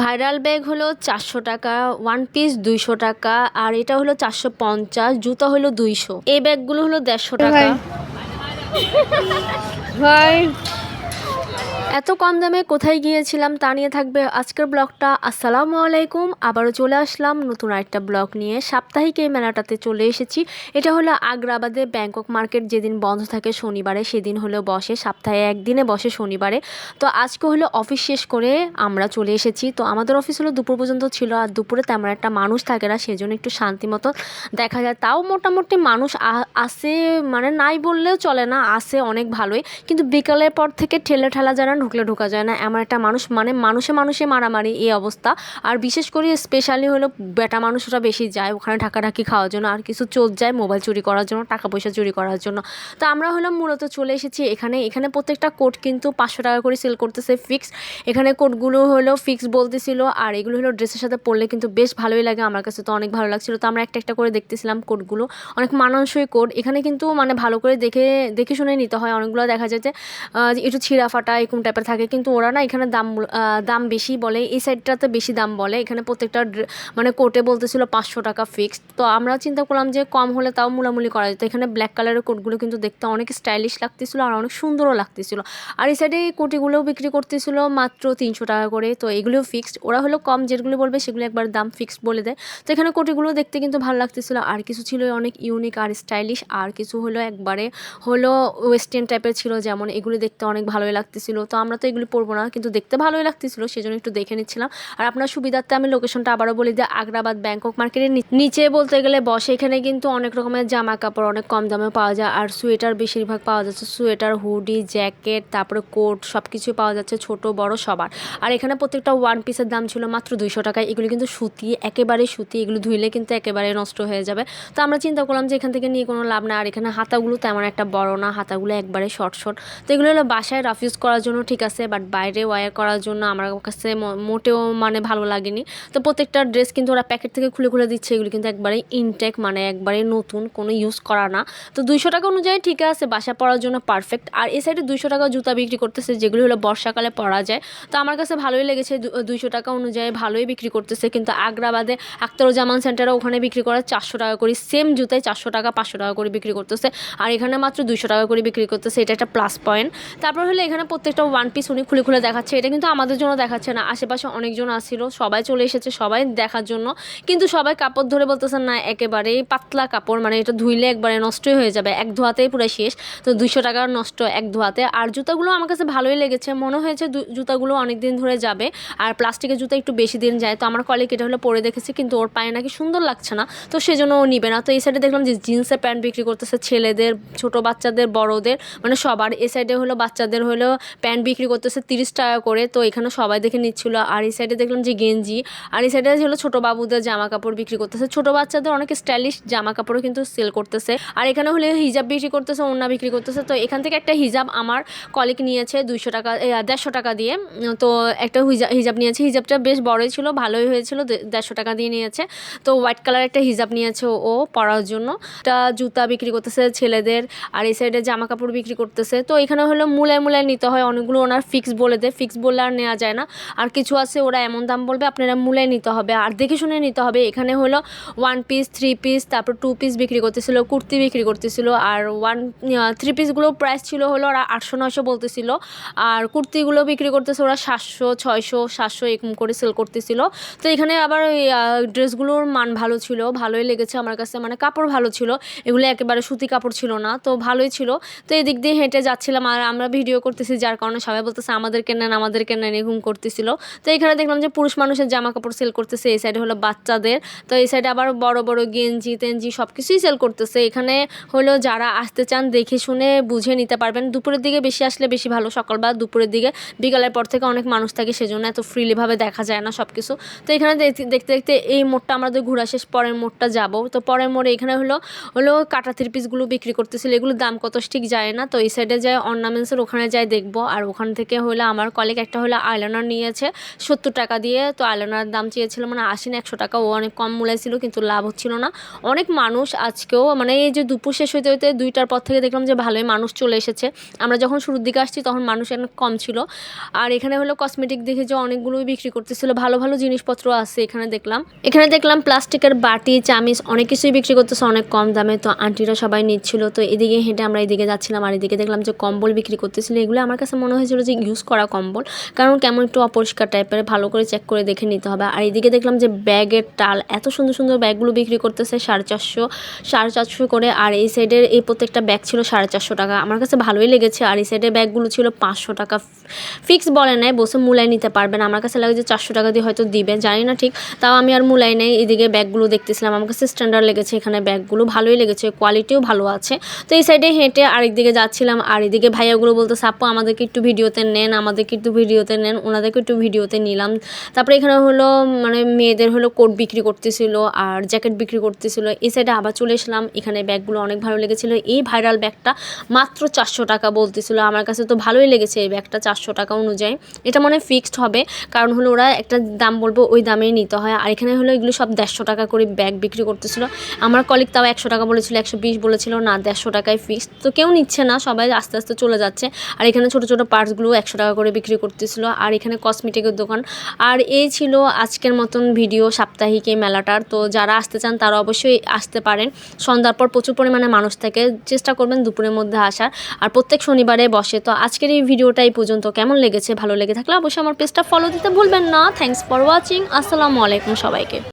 Viral bag হলো চারশো টাকা ওয়ান পিস দুইশো টাকা আর এটা হলো চারশো পঞ্চাশ জুতো হলো দুইশো। এই ব্যাগগুলো হলো দেড়শো টাকা। ভাই। এত কম দামে কোথায় গিয়েছিলাম তা নিয়ে থাকবে আজকের ব্লগটা। আসসালামু আলাইকুম। আবারও চলে আসলাম নতুন আরেকটা ব্লগ নিয়ে। সাপ্তাহিক এই মেলাটাতে চলে এসেছি। এটা হলো আগ্রাবাদে ব্যাংকক মার্কেট যেদিন বন্ধ থাকে শনিবারে, সেদিন হলো বসে। সপ্তাহে একদিনে বসে শনিবারে। তো আজকে হলো অফিস শেষ করে আমরা চলে এসেছি। তো আমাদের অফিস হলো দুপুর পর্যন্ত ছিল আর দুপুরে তেমন একটা মানুষ থাকে না, সেজন্য একটু শান্তি মতো দেখা যায়। তাও মোটামুটি মানুষ আসে মানে নাই বললেও চলে না, আসে অনেক ভালোই। কিন্তু বিকালের পর থেকে ঠেলে ঠেলা না ঢুকলে ঢোকা যায় না। এমন একটা মানুষ মানে মানুষে মানুষে মারামারি এই অবস্থা। আর বিশেষ করে স্পেশালি হলো বেটা মানুষরা বেশি যায় ওখানে ঢাকাঢাকি খাওয়ার জন্য। আর কিছু চোর যায় মোবাইল চুরি করার জন্য টাকা পয়সা চুরি করার জন্য। তো আমরা হলাম মূলত চলে এসেছি এখানে। এখানে প্রত্যেকটা কোট কিন্তু পাঁচশো টাকা করে সেল করতেছে ফিক্স এখানে কোটগুলো হলো ফিক্স বলতেছিল। আর এগুলো হলো ড্রেসের সাথে পরলে কিন্তু বেশ ভালোই লাগে। আমার কাছে তো অনেক ভালো লাগছিল। তো আমরা একটা একটা করে দেখতেছিলাম কোটগুলো অনেক মানানসই কোট এখানে কিন্তু মানে ভালো করে দেখে দেখে শুনে নিতে হয়। অনেকগুলো দেখা যায় যে একটু ছিঁড়া ফাটা এরকম টাইপের থাকে। কিন্তু ওরা না এখানে দাম দাম বেশি বলে। এই সাইডটাতে বেশি দাম বলে। এখানে প্রত্যেকটা মানে কোটে বলতেছিল পাঁচশো টাকা ফিক্সড তো আমরা চিন্তা করলাম যে কম হলে তাও মুলামুলি করা যেত এখানে ব্ল্যাক কালারের কোটগুলো কিন্তু দেখতে অনেক স্টাইলিশ লাগতেছিল আর অনেক সুন্দরও লাগতেছিল। আর এই সাইডে এই কোটিগুলোও বিক্রি করতেছিল মাত্র তিনশো টাকা করে। তো এগুলোও ফিক্সড ওরা হলো কম যেগুলো বলবে সেগুলো একবার দাম ফিক্সড বলে দেয়। তো এখানে কোটিগুলো দেখতে কিন্তু ভালো লাগতেছিল। আর কিছু ছিল অনেক ইউনিক আর স্টাইলিশ আর কিছু হলো একবারে হলো ওয়েস্টার্ন টাইপের ছিল যেমন এগুলো দেখতে অনেক ভালোই লাগতেছিল। তো আমরা তো এগুলি পরবো না। কিন্তু দেখতে ভালোই লাগতেছিল, সেজন্য একটু দেখে নিচ্ছিলাম। আর আপনার সুবিধার্থে আমি লোকেশনটা আবারও বলি যে আগ্রাবাদ, ব্যাংকক মার্কেটের নিচে বলতে গেলে বসে এখানে কিন্তু অনেক রকমের জামা কাপড় অনেক কম দামে পাওয়া যায়। আর সোয়েটার বেশিরভাগ পাওয়া যাচ্ছে সোয়েটার, হুডি, জ্যাকেট, তারপরে কোট সব কিছু পাওয়া যাচ্ছে ছোট, বড়, সবার। আর এখানে প্রত্যেকটা ওয়ান পিসের দাম ছিল মাত্র দুইশো টাকায়। এগুলো কিন্তু সুতি, একেবারে সুতি, এগুলো ধুইলে কিন্তু একেবারে নষ্ট হয়ে যাবে। তো আমরা চিন্তা করলাম যে এখান থেকে নিয়ে কোনো লাভ না আর এখানে হাতাগুলো তেমন একটা বড় না, হাতাগুলো একবারে শর্ট শর্ট। তো এগুলো হলো বাসায় রাফ ইউজ করার জন্য ঠিক আছে বাট বাইরে ওয়্যার করার জন্য আমার কাছে মোটেও মানে ভালো লাগেনি। তো প্রত্যেকটা ড্রেস কিন্তু ওরা প্যাকেট থেকে খুলে খুলে দিচ্ছে, এগুলো কিন্তু একবারে ইনটেক মানে একবারে নতুন, কোনো ইউজ করা না। তো দুইশো টাকা অনুযায়ী ঠিক আছে, বাসা পরার জন্য পারফেক্ট আর এই সাইডে দুইশো টাকা জুতা বিক্রি করতেছে, যেগুলো হলো বর্ষাকালে পরা যায়। তো আমার কাছে ভালোই লেগেছে দুইশো টাকা অনুযায়ী ভালোই বিক্রি করতেছে। কিন্তু আগ্রাবাদে আক্তারুজ্জামান সেন্টারে ওখানে বিক্রি করে চারশো টাকা করে সেম জুতায় চারশো টাকা, পাঁচশো টাকা করে বিক্রি করতেছে। আর এখানে মাত্র দুইশো টাকা করে বিক্রি করতেছে, এটা একটা প্লাস পয়েন্ট তারপর হলো এখানে প্রত্যেকটা ওয়ান পিস উনি খুলে খুলে দেখাচ্ছে, এটা কিন্তু আমাদের জন্য দেখাচ্ছে না। আশেপাশে অনেকজন আসছিল, সবাই চলে এসেছে, সবাই দেখার জন্য। কিন্তু সবাই কাপড় ধরে বলতেছেন, না, একেবারেই পাতলা কাপড় মানে এটা ধুইলে একবারে নষ্টই হয়ে যাবে, এক ধোয়াতেই পুরো শেষ। তো দুইশো টাকার নষ্ট এক ধোয়াতে। আর জুতাগুলো আমার কাছে ভালোই লেগেছে। মনে হয়েছে জুতাগুলো অনেক দিন ধরে যাবে, আর প্লাস্টিকের জুতা একটু বেশি দিন যায়। তো আমার কলিগ এটা হলো পরে দেখেছি, কিন্তু ওর পায়ে নাকি সুন্দর লাগছে না। তো সেজন্য ও নিবে না। তো এই সাইডে দেখলাম যে জিন্সের প্যান্ট বিক্রি করতেছে ছেলেদের, ছোট বাচ্চাদের, বড়দের। মানে সবার এই সাইডে হলো বাচ্চাদের হলো প্যান্ট বিক্রি করতেছে তিরিশ টাকা করে। তো এখানে সবাই দেখে নিচ্ছিল। আর এই সাইডে দেখলাম যে গেঞ্জি। আর এই সাইডে হলো ছোট বাবুদের জামা কাপড় বিক্রি করতেছে। ছোট বাচ্চাদের অনেক স্টাইলিশ জামা কাপড়ও কিন্তু সেল করতেছে। আর এখানে হলে হিজাব বিক্রি করতেছে, ওড়না বিক্রি করতেছে। তো এখান থেকে একটা হিজাব আমার কলিক নিয়েছে দুইশো টাকা দেড়শো টাকা দিয়ে। তো একটা হিজাব নিয়েছে। হিজাবটা বেশ বড়ই ছিল, ভালোই হয়েছিল দেড়শো টাকা দিয়ে নিয়েছে। তো হোয়াইট কালার একটা হিজাব নিয়েছে ও- ও পরার জন্য। একটা জুতা বিক্রি করতেছে ছেলেদের। আর এই সাইডে জামা কাপড় বিক্রি করতেছে। তো এখানে হলো মূলায় মূলায় নিতে হয় অনেকগুলো ওনার ফিক্স বলে দেয়। ফিক্স বললে আর নেওয়া যায় না। আর কিছু আছে, ওরা এমন দাম বলবে, আপনারা মূলায় নিতে হবে। আর দেখে শুনে নিতে হবে। এখানে হলো ওয়ান পিস থ্রি পিস তারপর টু পিস বিক্রি করতেছিল, কুর্তি বিক্রি করতেছিল। আর ওয়ান থ্রি পিসগুলো প্রাইস ছিল হলো ওরা আটশো, নয়শো বলতেছিল। আর কুর্তিগুলো বিক্রি করতেছে ওরা সাতশো, ছয়শো, সাতশো এরকম করে সেল করতেছিল। তো এখানে আবার ওই ড্রেসগুলোর মান ভালো ছিল, ভালোই লেগেছে আমার কাছে। মানে কাপড় ভালো ছিল, এগুলো একেবারে সুতি কাপড় ছিল না, তো ভালোই ছিল। তো এই দিক দিয়ে হেঁটে যাচ্ছিলাম। আর আমরা ভিডিও করতেছি, যার কারণে সবাই বলতেছে, আমাদেরকে নেন আমাদেরকে নেন এরকম করতেছিল। তো এখানে দেখলাম যে পুরুষ মানুষের জামা কাপড় সেল করতেছে, এই সাইডে হলো বাচ্চাদের। তো এই সাইডে আবার বড় বড় গেঞ্জি তেঞ্জি সব কিছুই সেল করতেছে। এখানে হলো যারা আসতে চান, দেখে শুনে বুঝে নিতে পারবেন। দুপুরের দিকে বেশি আসলে বেশি ভালো সকালবেলা দুপুরের দিকে। বিকালের পর থেকে অনেক মানুষ থাকে, সেজন্য এত ফ্রিলিভাবে দেখা যায় না সব কিছু তো এখানে দেখতে দেখতে এই মোড়টা আমাদের ঘোরা শেষ, পরের মোড়টা যাব। তো পরের মোড়ে এখানে হলো হলো কাটা থ্রি পিসগুলো বিক্রি করতেছিল। এগুলোর দাম কত, ঠিক যায় না। তো এই সাইডে যায় অর্নামেন্টসের ওখানে যাই দেখব। আর ওখান থেকে হলো আমার কলিগ একটা হলো আইলাইনার নিয়েছে, সত্তর টাকা দিয়ে। তো আইলাইনার দাম চেয়েছিল মানে আশি না, একশো টাকা। ও অনেক কম মূল্যায় কিন্তু লাভ হচ্ছিল না। অনেক মানুষ আজকেও মানে এই যে দুপুর শেষ হইতে হইতে দুইটার পর থেকে দেখলাম যে ভালোই মানুষ চলে এসেছে। আমরা যখন শুরুর দিকে আসছি, তখন মানুষ অনেক কম ছিল। আর এখানে হলো কসমেটিক দেখে যে অনেকগুলোই বিক্রি করতেছিল। ভালো ভালো জিনিসপত্র আছে এখানে দেখলাম। এখানে দেখলাম প্লাস্টিকের বাটি, চামিচ, অনেক কিছুই বিক্রি করতেছে, অনেক কম দামে। তো আন্টিরা সবাই নিচ্ছিল। তো এদিকে হেঁটে আমরা এদিকে যাচ্ছিলাম, আর এদিকে দেখলাম যে কম্বল বিক্রি করতেছিল। এগুলো আমার কাছে মনে হয়েছিল যে ইউজ করা কম্বল। কারণ কেমন একটু অপরিষ্কার টাইপের ভালো করে চেক করে দেখে নিতে হবে। আর এদিকে দেখলাম যে ব্যাগের টাল এত সুন্দর সুন্দর ব্যাগগুলো বিক্রি করতেছে সাড়ে চারশো সাড়ে চারশো করে। আর এই সাইডের এই প্রত্যেকটা ব্যাগ ছিল সাড়ে চারশো টাকা। আমার কাছে ভালোই লেগেছে। আর এই সাইডের ব্যাগগুলো ছিল পাঁচশো টাকা। ফিক্স বলে নেয় বসে মূলায় নিতে পারবেন আমার কাছে লাগে যে চারশো টাকা দিয়ে হয়তো দিবে, জানি না ঠিক। তাও আমি আর মূলাই নেই। এদিকে ব্যাগগুলো দেখতেছিলাম। আমার কাছে স্ট্যান্ডার্ড লেগেছে এখানে ব্যাগগুলো ভালোই লেগেছে কোয়ালিটিও ভালো আছে। তো এই সাইডে হেঁটে আরেকদিকে যাচ্ছিলাম। আর এদিকে ভাইয়াগুলো বলতে আপু, আমাদেরকে একটু ভিডিওতে নেন, আমাদেরকে একটু ভিডিওতে নেন, ওনাদেরকে একটু ভিডিওতে নিলাম। তারপরে এখানে হলো মানে মেয়েদের হলো কোট বিক্রি করতেছিল আর জ্যাকেট বিক্রি করতেছিল। এই সাইডে আবার চলে এসলাম। এখানে ব্যাগগুলো অনেক ভালো লেগেছিল। এই ভাইরাল ব্যাগটা মাত্র চারশো টাকা বলতেছিল। আমার কাছে তো ভালোই লেগেছে এই ব্যাগটা চারশো টাকা অনুযায়ী। এটা মনে ফিক্সড হবে। কারণ হলো ওরা একটা দাম বলব, ওই দামেই নিতে হয়। আর এখানে হলো এগুলো সব দেড়শো টাকা করে ব্যাগ বিক্রি করতেছিল। আমার কলিগ তাও একশো টাকা বলেছিল, একশো বিশ বলেছিল, না, দেড়শো টাকায় ফিক্সড তো কেউ নিচ্ছে না, সবাই আস্তে আস্তে চলে যাচ্ছে। আর এখানে ছোটো ছোটো পার্টসগুলো একশো টাকা করে বিক্রি করতেছিল। আর এখানে কসমেটিকের দোকান। আর এই ছিল আজকের মতন ভিডিও সাপ্তাহিক এই মেলাটার। তো যারা আসতে চান তারা অবশ্যই আসতে পারেন। সন্ধ্যার পর প্রচুর পরিমাণে মানুষ থাকে। চেষ্টা করবেন দুপুরের মধ্যে আসার। আর প্রত্যেক শনিবারে বসে। তো আজকের এই ভিডিওটা এই পর্যন্ত। কেমন লেগেছে? ভালো লেগে থাকলে অবশ্যই আমার পেজটা ফলো দিতে ভুলবেন না। থ্যাংকস ফর ওয়াচিং আসসালামু আলাইকুম সবাইকে।